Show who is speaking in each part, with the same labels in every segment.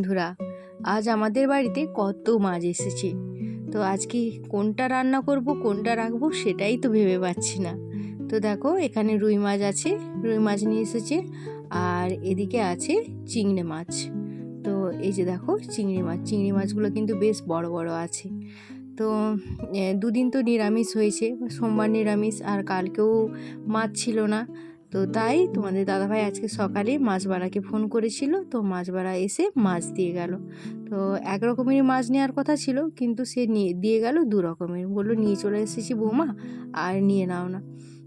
Speaker 1: বন্ধুরা, আজ আমাদের বাড়িতে কত মাছ এসেছে। তো আজকে কোনটা রান্না করব, কোনটা রাখব সেটাই তো ভেবে পাচ্ছি না। তো দেখো, এখানে রুই মাছ আছে, রুই মাছ নিয়ে এসেছে, আর এদিকে আছে চিংড়ি মাছ। তো এই যে দেখো, চিংড়ি মাছ, চিংড়ি মাছগুলো কিন্তু বেশ বড় বড় আছে। তো দুদিন তো নিরামিষ হয়েছে, সোমবার নিরামিষ আর কালকেও মাছ ছিল না। তো তাই তোমাদের দাদাভাই আজকে সকালে মাছবাড়াকে ফোন করেছিল, তো মাছবাড়া এসে মাছ দিয়ে গেল। তো এক রকমেরই মাছ নেওয়ার কথা ছিল, কিন্তু সে নিয়ে, দিয়ে গেল দু রকমের। বলল, নিয়ে চলে এসেছি বৌমা, আর নিয়ে নাও না।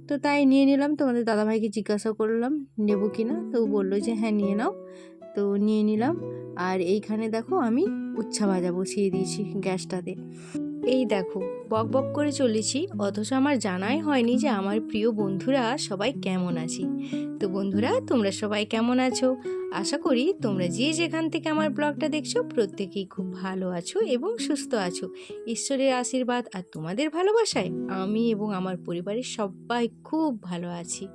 Speaker 1: তো তাই নিয়ে নিলাম, তোমাদের দাদাভাইকে জিজ্ঞাসা করলাম, নেব কি না? তো বলল যে হ্যাঁ নিয়ে নাও। তো নিয়ে নিলাম, আর এইখানে দেখো আমি উচ্ছা ভাজা বসিয়ে দিয়েছি গ্যাসটাতে। এই দেখো, বক বক করে চলেছি, অথচ আমার জানাই হয়নি যে আমার প্রিয় বন্ধুরা সবাই কেমন আছি। তো বন্ধুরা, তোমরা সবাই কেমন আছো? আশা করি তোমরা যে যেখান থেকে আমার ব্লগটা দেখছ, প্রত্যেকেই খুব ভালো আছো এবং সুস্থ আছো। ঈশ্বরের আশীর্বাদ আর তোমাদের ভালোবাসায় আমি এবং আমার পরিবারের সবাই খুব ভালো আছি।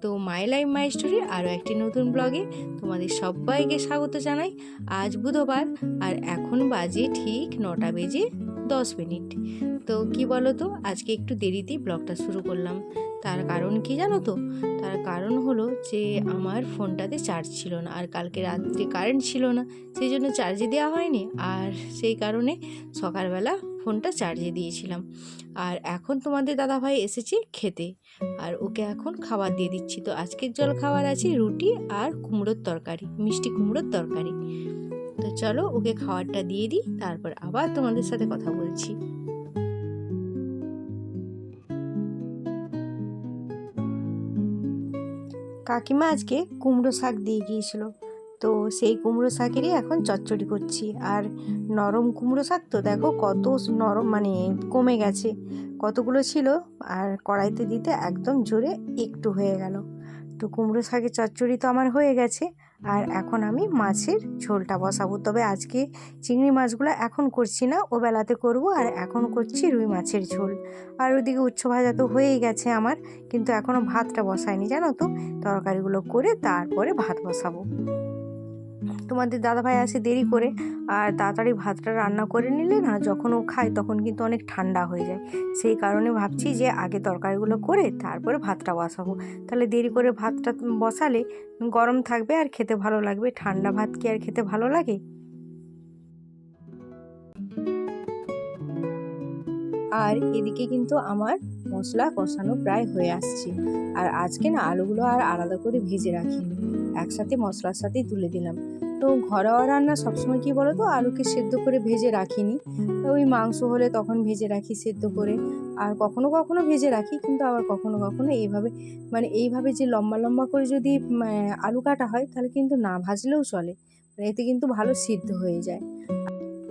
Speaker 1: তো মাই লাইফ, মাই স্টোরির আরও একটি নতুন ব্লগে তোমাদের সবাইকে স্বাগত জানাই। আজ বুধবার আর এখন বাজে ঠিক নটা বেজে দশ মিনিট। তো কি বলো তো আজকে একটু দেরিতেই ব্লগটা শুরু করলাম। তার কারণ কি জানো তো? তার কারণ হলো যে আমার ফোনটাতে চার্জ ছিল না আর কালকে রাত্রে কারেন্ট ছিল না, সেই জন্য চার্জে দেওয়া হয়নি। আর সেই কারণে সকালবেলা ফোনটা চার্জে দিয়েছিলাম। আর এখন তোমাদের দাদাভাই এসেছে খেতে। আর ওকে এখন খাবার দিয়ে দিচ্ছি। তো আজকের জল খাবার আছে রুটি আর কুমড়োর তরকারি, মিষ্টি কুমড়োর তরকারি। তো চলো ওকে খাবারটা দিয়ে দিই, তারপর আবার তোমাদের সাথে কথা বলছি। কাকিমা আজকে কুমড়ো শাক দিয়ে গিয়েছিল। তো সেই কুমড়ো শাকেরই এখন চচ্চড়ি করছি। আর নরম কুমড়ো শাক তো দেখো কত নরম মানে কমে গেছে। কতগুলো ছিল আর কড়াইতে দিতে একদম জোরে একটু হয়ে গেল। তো কুমড়ো শাকের চচ্চড়ি তো আমার হয়ে গেছে। আর এখন আমি মাছের ঝোলটা বসাবো। তবে আজকে চিংড়ি মাছগুলো এখন করছি না, ও বেলাতে করব আর এখন করছি রুই মাছের ঝোল। আর ওদিকে উচ্ছ ভাজা তো হয়েই গেছে আমার, কিন্তু এখনও ভাতটা বসায়নি জানো তো? তরকারিগুলো করে তারপরে ভাত বসাবো। তোমাদের দাদাভাই আসে দেরি করে। আর তাড়াতাড়ি ভাতটা রান্না করে নিলে না যখন ও খায় তখন কিন্তু অনেক ঠান্ডা হয়ে যায়। সেই কারণে ভাবছি যে আগে তরকারিগুলো করে তারপরে ভাতটা বসাবো। তাহলে দেরি করে ভাতটা বসালে গরম থাকবে আর খেতে ভালো লাগবে। ঠান্ডা ভাত কি আর খেতে ভালো লাগে? আর এদিকে কিন্তু আমার মশলা কষানো প্রায় হয়ে আসছে। আর আজকে না আলুগুলো আর আলাদা করে ভেজে রাখিনি। একসাথে মশলার সাথেই তুলে দিলাম। তো ঘরোয়া রান্না সবসময় কি বলো তো আলুকে সেদ্ধ করে ভেজে রাখিনি। ওই মাংস হলে তখন ভেজে রাখি সেদ্ধ করে। আর কখনো কখনো ভেজে রাখি, কিন্তু আবার কখনো কখনো এইভাবে মানে এইভাবে যে লম্বা লম্বা করে যদি আলু কাটা হয়, তাহলে কিন্তু না ভাজলেও চলে। মানে এতে কিন্তু ভালো সিদ্ধ হয়ে যায়।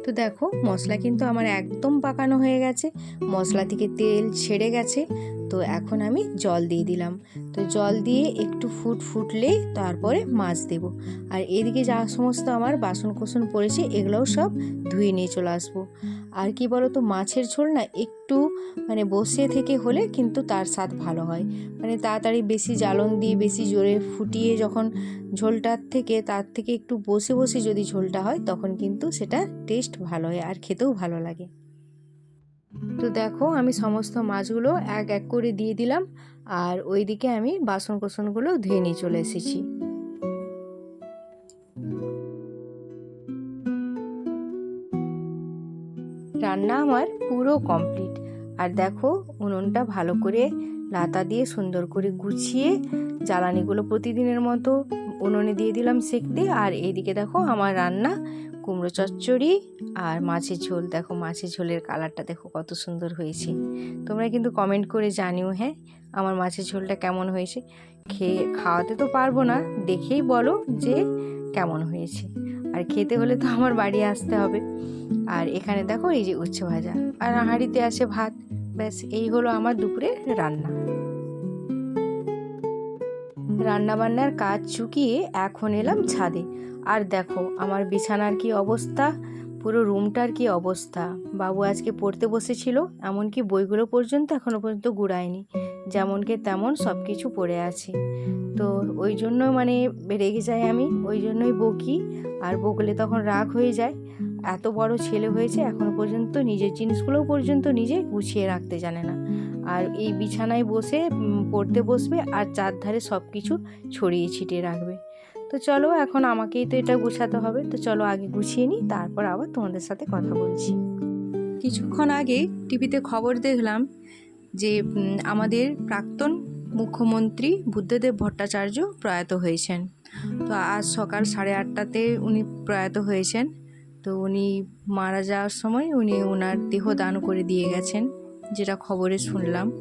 Speaker 1: তো দেখো, মশলা কিন্তু আমার একদম পাকানো হয়ে গেছে। মশলা থেকে তেল ছেড়ে গেছে। তো এখন আমি জল দিয়ে দিলাম। তো জল দিয়ে একটু ফুট ফুটলে তারপরে মাছ দেব। আর এদিকে যা সমস্ত আমার বাসন কোসন পড়েছে, এগুলোও সব ধুয়ে নিয়ে চলে আসব। আর কি বলো তো মাছের ঝোল না একটু মানে বসে থেকে হলে কিন্তু তার স্বাদ ভালো হয়। মানে তাড়াতাড়ি বেশি জ্বালন দিয়ে, বেশি জোরে ফুটিয়ে যখন ঝোলটার থেকে, তার থেকে একটু বসে বসে যদি ঝোলটা হয়, তখন কিন্তু সেটা টেস্ট ভালো হয় আর খেতেও ভালো লাগে। তো দেখো আমি সমস্ত মাছগুলো এক এক করে দিয়ে দিলাম আর ওইদিকে আমি বাসন কোসনগুলো ধুয়ে নিয়ে চলে এসেছি। রান্না আমার পুরো কমপ্লিট। আর দেখো উনুনটা ভালো করে লাতা দিয়ে সুন্দর করে গুছিয়ে জ্বালানিগুলো প্রতিদিনের মতো উনুনে দিয়ে দিলাম সেকতে। আর এইদিকে দেখো আমার রান্না, কুমড়ো চচ্চড়ি আর মাছের ঝোল। দেখো মাছের ঝোলের কালারটা দেখো কত সুন্দর হয়েছে। তোমরা কিন্তু কমেন্ট করে জানিও হ্যাঁ আমার মাছের ঝোলটা কেমন হয়েছে? খেয়ে, খাওয়াতে তো পারব না, দেখেই বলো যে কেমন হয়েছে। আর খেতে হলে তো আমার বাড়ি আসতে হবে। আর এখানে দেখো এই যে উচ্ছে ভাজা। আর হাঁড়িতে আছে ভাত। ব্যাস, এই হলো আমার দুপুরের রান্না। রান্না বান্নার কাজ চুকিয়ে এখন এলাম ছাদে। আর দেখো, আমার বিছানার কি অবস্থা? পুরো রুমটার কি অবস্থা? বাবু আজকে পড়তে বসেছিল, এমনকি বইগুলো পর্যন্ত এখনও পর্যন্ত গুড়ায়নি। যেমনকে তেমন সব কিছু পড়ে আছে। তো ওই জন্য মানে রেগে যাই আমি, ওই জন্যই বকি। আর বকলে তখন রাগ হয়ে যায়। এত বড় ছেলে হয়েছে, এখনও পর্যন্ত নিজের জিনিসগুলোও পর্যন্ত নিজে গুছিয়ে রাখতে জানে না। আর এই বিছানায় বসে পড়তে বসবে আর চারধারে সব কিছু ছড়িয়ে ছিটিয়ে রাখবে। তো চলো এখন আমাকেই তো এটা গুছাতে হবে। তো চলো আগে গুছিয়ে নিই, তারপর আবার তোমাদের সাথে কথা বলছি। কিছুক্ষণ আগে টিভিতে খবর দেখলাম যে আমাদের প্রাক্তন মুখ্যমন্ত্রী বুদ্ধদেব ভট্টাচার্য প্রয়াত হয়েছেন। তো আজ সকাল সাড়ে আটটাতে উনি প্রয়াত হয়েছেন। তো উনি মারা যাওয়ার সময় উনি ওনার দেহ দান করে দিয়ে গেছেন, যেটা খবরে শুনলাম।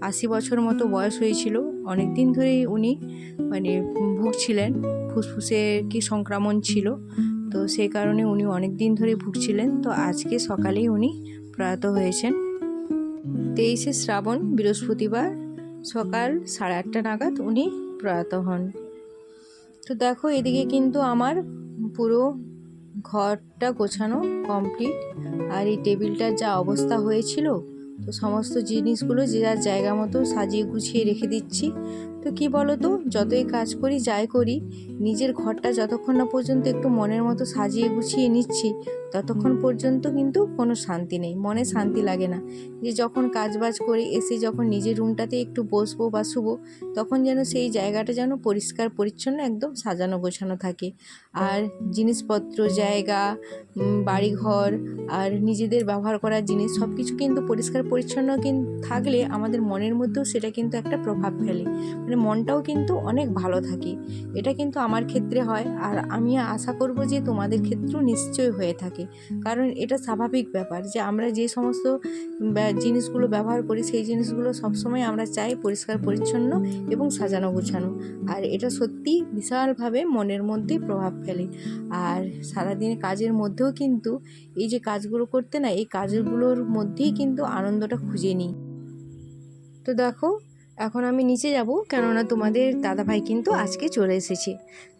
Speaker 1: আশি বছর মতো বয়স হয়েছিল। অনেক দিন ধরেই উনি মানে ভুগছিলেন। ফুসফুসে কি সংক্রমণ ছিল, তো সেই কারণে উনি অনেক দিন ধরে ভুগছিলেন। তো আজকে সকালেই উনি প্রয়াত হয়েছেন। তেইশে শ্রাবণ, বৃহস্পতিবার সকাল সাড়ে আটটা নাগাদ উনি প্রয়াত হন। তো দেখো, এদিকে কিন্তু আমার পুরো ঘরটা গোছানো কমপ্লিট আর এই টেবিলটার যা অবস্থা হয়েছিল, তো সমস্ত জিনিসগুলো যে যার জায়গা মতো সাজিয়ে গুছিয়ে রেখে দিচ্ছি। তো কি বলো তো যতই কাজ করি, যাই করি, নিজের ঘরটা যতক্ষণ না পর্যন্ত একটু মনের মতো সাজিয়ে গুছিয়ে নিচ্ছি, ততক্ষণ পর্যন্ত কিন্তু কোনো শান্তি নেই। মনে শান্তি লাগে না যে যখন কাজবাজ করে, এসে যখন নিজের রুমটাতে একটু বসবো বা শুবো, তখন যেন সেই জায়গাটা যেন পরিষ্কার, পরিচ্ছন্ন, একদম সাজানো গোছানো থাকে। আর জিনিসপত্র, জায়গা বাড়িঘর, আর নিজেদের ব্যবহার করার জিনিস সব কিছু কিন্তু পরিষ্কার, পরিচ্ছন্ন কিন্তু থাকলে আমাদের মনের মধ্যেও সেটা কিন্তু একটা প্রভাব ফেলে। মানে মনটাও কিন্তু অনেক ভালো থাকে। এটা কিন্তু আমার ক্ষেত্রে হয় আর আমি আশা করব যে তোমাদের ক্ষেত্রেও নিশ্চয়ই হয়ে থাকে। কারণ এটা স্বাভাবিক ব্যাপার যে আমরা যে সমস্ত জিনিসগুলো ব্যবহার করি সেই জিনিসগুলো সবসময় আমরা চাই পরিষ্কার, পরিচ্ছন্ন এবং সাজানো, গোছানো। আর এটা সত্যি বিশালভাবে মনের মধ্যে প্রভাব ফেলে। আর সারাদিন কাজের মধ্যেও কিন্তু এই যে কাজগুলো করতে না, এই কাজগুলোর মধ্যেই কিন্তু আনন্দটা খুঁজে নিই। তো দেখো এখন আমি নিচে যাব, কেননা তোমাদের দাদাভাই কিন্তু আজকে চলে এসেছে।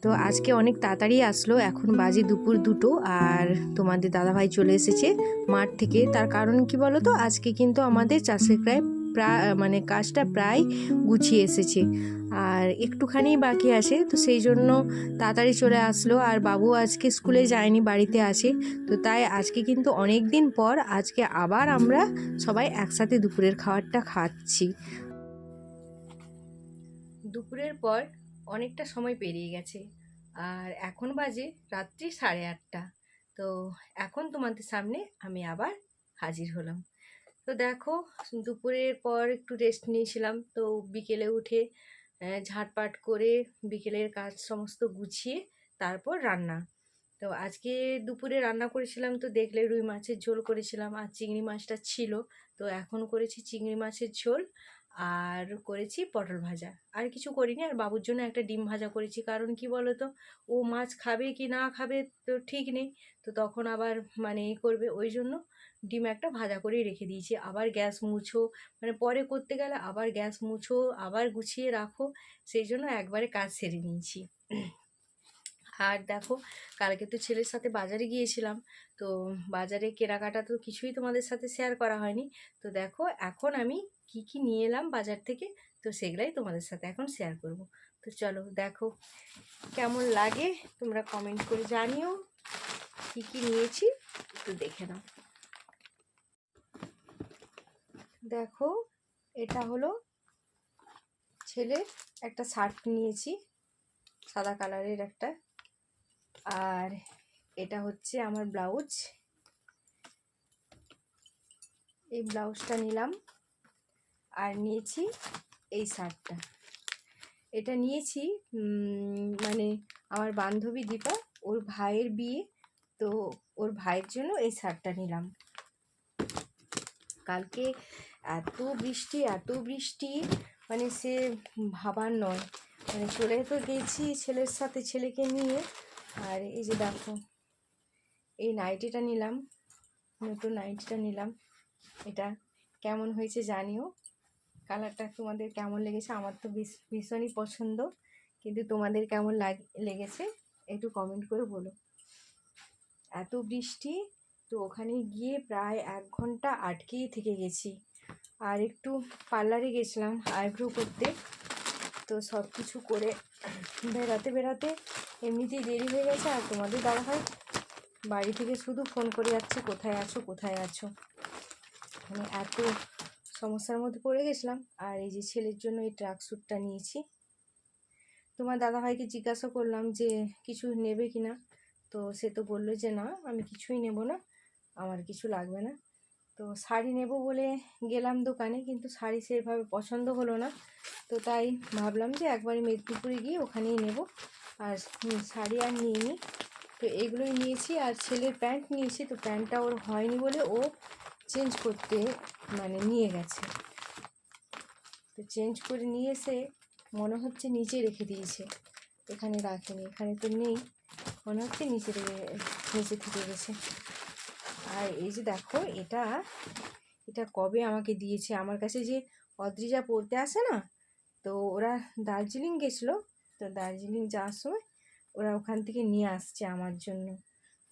Speaker 1: তো আজকে অনেক তাড়াতাড়ি আসলো, এখন বাজে দুপুর দুটো আর তোমাদের দাদাভাই চলে এসেছে মাঠ থেকে। তার কারণ কি বলো তো আজকে কিন্তু আমাদের চাষের প্রায় প্রায় মানে কাজটা প্রায় গুছিয়ে এসেছে। আর একটুখানি বাকি আছে, তো সেই জন্য তাড়াতাড়ি চলে আসলো। আর বাবু আজকে স্কুলে যায়নি, বাড়িতে আছে। তো তাই আজকে কিন্তু অনেক দিন পর আজকে আবার আমরা সবাই একসাথে দুপুরের খাবারটা খাচ্ছি। দুপুরের পর অনেকটা সময় পেরিয়ে গেছে। আর এখন বাজে রাত্রি সাড়ে আটটা। তো এখন তোমাদের সামনে আমি আবার হাজির হলাম। তো দেখো, দুপুরের পর একটু রেস্ট নিয়েছিলাম। তো বিকেলে উঠে ঝাঁটপাট করে বিকেলের কাজ সমস্ত গুছিয়ে তারপর রান্না। তো আজকে দুপুরে রান্না করেছিলাম তো দেখলে রুই মাছের ঝোল করেছিলাম। আর চিংড়ি মাছটা ছিল। তো এখন করেছি চিংড়ি মাছের ঝোল। আর করেছি পটল ভাজা। আর কিছু করিনি, আর বাবুর জন্য একটা ডিম ভাজা করেছি। কারণ কি বলো তো ও মাছ খাবে কি না খাবে তো ঠিক নেই। তো তখন আবার মানে করবে, ওই জন্য ডিম একটা ভাজা করেই রেখে দিয়েছি। আবার গ্যাস মুছো মানে পরে করতে গেলে আবার গ্যাস মুছো, আবার গুছিয়ে রাখো, সেই জন্য একবারে কাজ সেরে নিয়েছি। আর দেখো, কালকে তো ছেলের সাথে বাজারে গিয়েছিলাম, তো বাজারে কেনাকাটা তো কিছুই তোমাদের সাথে শেয়ার করা হয়নি। তো দেখো, এখন আমি কি কি নিয়ে এলাম বাজার থেকে, তো সেগুলাই তোমাদের সাথে এখন শেয়ার করব। তো চলো দেখো, কেমন লাগে তোমরা কমেন্ট করে জানিও, কি কি নিয়েছি একটু দেখে নাও। দেখো, এটা হলো ছেলের একটা শার্ট নিয়েছি, সাদা কালারের একটা। আর এটা হচ্ছে আমার ব্লাউজ। এই ব্লাউজটা নিলাম আর নিয়েছি এই শার্টটা। এটা নিয়েছি মানে আমার বান্ধবী দীপা, ওর ভাইয়ের বিয়ে, তো ওর ভাইয়ের জন্য এই শার্টটা নিলাম। কালকে এত বৃষ্টি এত বৃষ্টি মানে সে ভাবার নয়। মানে চলে তো গেছি ছেলের সাথে, ছেলেকে নিয়ে। আর এই যে দেখো, এই নাইটিটা নিলাম, নতুন নাইটিটা নিলাম। এটা কেমন হয়েছে জানিও। কালারটা তোমাদের কেমন লেগেছে? আমার তো ভীষ- ভীষণই পছন্দ, কিন্তু তোমাদের কেমন লাগ, লেগেছে একটু কমেন্ট করে বলো। এত বৃষ্টি, তো ওখানে গিয়ে প্রায় এক ঘণ্টা আটকেই থেকে গেছি। আর একটু পার্লারে গেছিলাম, আইব্রো করতে। তো সব কিছু করে বেড়াতে বেরাতে এমনিতেই দেরি হয়ে গেছে আর তোমাদের দাদা হয় বাড়ি থেকে শুধু ফোন করে যাচ্ছে, কোথায় আছো কোথায় আছো? মানে এত সমস্যার মধ্যে পড়ে গেছিলাম আর এই যে ছেলের জন্য এই ট্রাক স্যুটটা নিয়েছি। তোমার দাদাভাইকে জিজ্ঞাসা করলাম যে কিছু নেবে কি না তো সে তো বলল যে না, আমি কিছুই নেব না, আমার কিছু লাগবে না। তো শাড়ি নেব বলে গেলাম দোকানে, কিন্তু শাড়ি সেভাবে পছন্দ হলো না। তো তাই ভাবলাম যে একবারই মেদিনীপুরে গিয়ে ওখানেই নেব। আর শাড়ি আর নিইনি। তো এগুলোই নিয়েছি আর ছেলের প্যান্ট নিয়েছি। তো প্যান্টটা ওর হয়নি বলে ও চেঞ্জ করতে মানে নিয়ে গেছে। তো চেঞ্জ করে নিয়ে এসে মনে হচ্ছে নিচে রেখে দিয়েছে। এখানে রাখেনি, এখানে তো নেই। মনে হচ্ছে নিচে নিচে থেকে গেছে। আর এই যে দেখো, এটা এটা কবে আমাকে দিয়েছে? আমার কাছে যে অদ্রিজা পড়তে আসে না, তো ওরা দার্জিলিং গেছিল। তো দার্জিলিং যাওয়ার সময় ওরা ওখান থেকে নিয়ে আসছে আমার জন্য।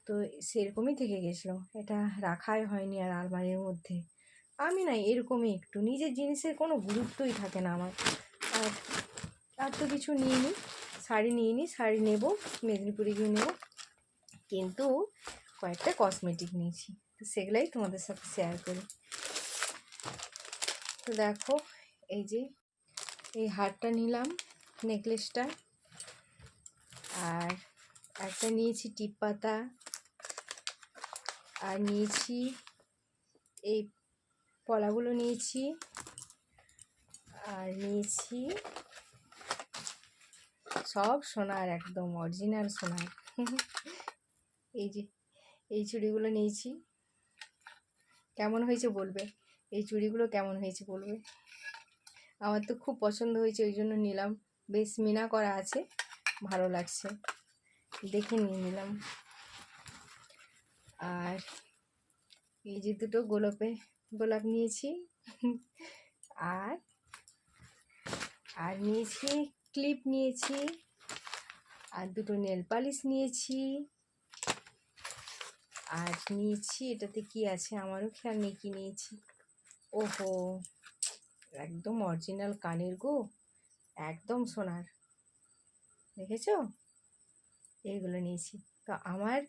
Speaker 1: তো সেরকমই থেকে গেছিল। এটা রাখাই হয়নি আর আলমারির মধ্যে। আমি না এরকমই একটু। নিজের জিনিসের কোনো গুরুত্বই থাকে না আমার। আর আর তো কিছু নিইনি শাড়ি নিয়ে নিই শাড়ি নেব, মেদিনীপুরে গিয়ে নেব। কিন্তু কয়েকটা কসমেটিক নিয়েছি। তো সেগুলাই তোমাদের সাথে শেয়ার করি। তো দেখো, এই যে, এই হারটা নিলাম। নেকলেসটা। আর একটা নিয়েছি টিপ পাতা আর নিয়েছি এই পলাগুলো নিয়েছি। আর নিয়েছি সব সোনার, একদম অরিজিনাল সোনার। এই যে, এই চুড়িগুলো নিয়েছি। কেমন হয়েছে বলবে? এই চুড়িগুলো কেমন হয়েছে বলবে? আমার তো খুব পছন্দ হয়েছে, ওই জন্য নিলাম। বেশ মিনা করা আছে, ভালো লাগছে। দেখে নিয়ে নিলাম। আর এই যে দুটো গোলাপে গোলাপ নিয়েছি, আর আর নিয়েছি ক্লিপ নিয়েছি, আর দুটো নেল পালিশ নিয়েছি, আর নিয়েছি এটাতে কি আছে আমারও খেয়াল নেই কি নিয়েছি। ওহো, একদম অরিজিনাল কানের গো। একদম সোনার। দেখেছ? এইগুলো নিয়েছি। তো আমার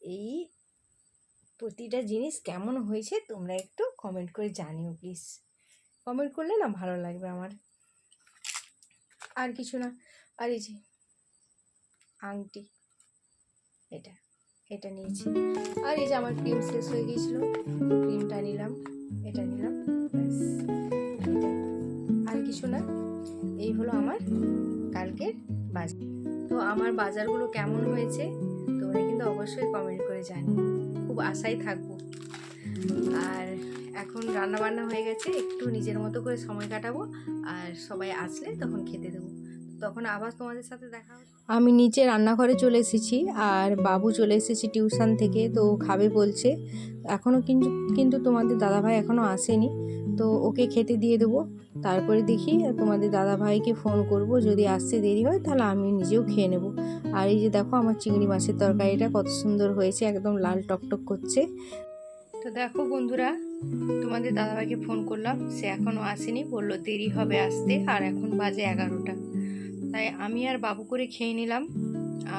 Speaker 1: এই প্রতিটা জিনিস কেমন হয়েছে তোমরা একটু কমেন্ট করে জানিও প্লিজ কমেন্ট করলে না ভালো লাগবে আমার। আর কিছু না। আর এই যে আংটি, এটা এটা নিয়েছি। আর এই যে আমার ক্রিম শেষ হয়ে গিয়েছিল ক্রিমটা নিলাম, এটা নিলাম আর কিছু না। এই হলো আমার কালকের বাজার তো আমার বাজারগুলো কেমন হয়েছে তোমরা কিন্তু অবশ্যই কমেন্ট করে জানিও। খুব আশায় থাকব। আর এখন রান্না বান্না হয়ে গেছে, একটু নিজের মতো করে সময় কাটাবো, আর সবাই আসলে তখন খেতে দেবো। তখন আবার তোমাদের সাথে দেখা আমি নিচে রান্নাঘরে চলে এসেছি, আর বাবু চলে এসেছি টিউশন থেকে, তো খাবে বলছে। এখনও কিন্তু কিন্তু তোমাদের দাদাভাই এখনও আসেনি। তো ওকে খেতে দিয়ে দেবো। তারপরে দেখি তোমাদের দাদাভাইকে ফোন করব, যদি আসতে দেরি হয় তাহলে আমি নিজেও খেয়ে নেব। আর এই যে দেখো আমার চিংড়ি মাছের তরকারিটা কত সুন্দর হয়েছে, একদম লাল টকটক করছে। তো দেখো বন্ধুরা, তোমাদের দাদাভাইকে ফোন করলাম, সে এখনও আসেনি, বলল দেরি হবে আসতে, আর এখন বাজে এগারোটা। তাই আমি আর বাবু করে খেয়ে নিলাম,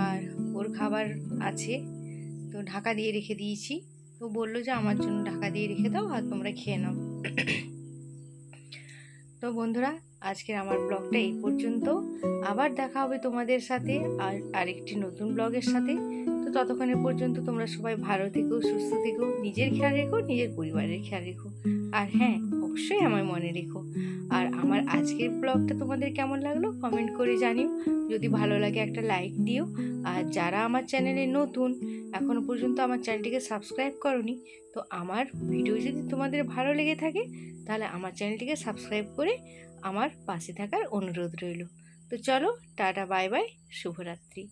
Speaker 1: আর ওর খাবার আছে, তো ঢাকা দিয়ে রেখে দিয়েছি। তো বলল যে আমার জন্য ঢাকা দিয়ে রেখে দাও, আর তোমরা খেয়ে নাও। তো বন্ধুরা, আজকের আমার ব্লগটা এই পর্যন্ত। আবার দেখা হবে তোমাদের সাথে আর আরেকটি নতুন ব্লগের সাথে। তো ততক্ষণের পর্যন্ত তোমরা সবাই ভালো থেকো, সুস্থ থেকো, নিজের খেয়াল রেখো, নিজের পরিবারের খেয়াল রেখো। আর হ্যাঁ অবশ্যই আমার মনে রেখো। আর আমার আজকের ব্লগটা তোমাদের কেমন লাগল কমেন্ট করে জানিও। যদি ভালো লাগে একটা লাইক দিও। আর যারা আমার চ্যানেলে নতুন এখনও পর্যন্ত আমার চ্যানেলটিকে সাবস্ক্রাইব করনি, তো আমার ভিডিও যদি তোমাদের ভালো লেগে থাকে, তাহলে আমার চ্যানেলটিকে সাবস্ক্রাইব করে আমার পাশে থাকার অনুরোধ রইল। তো চলো, টাটা, বাই বাই, শুভরাত্রি।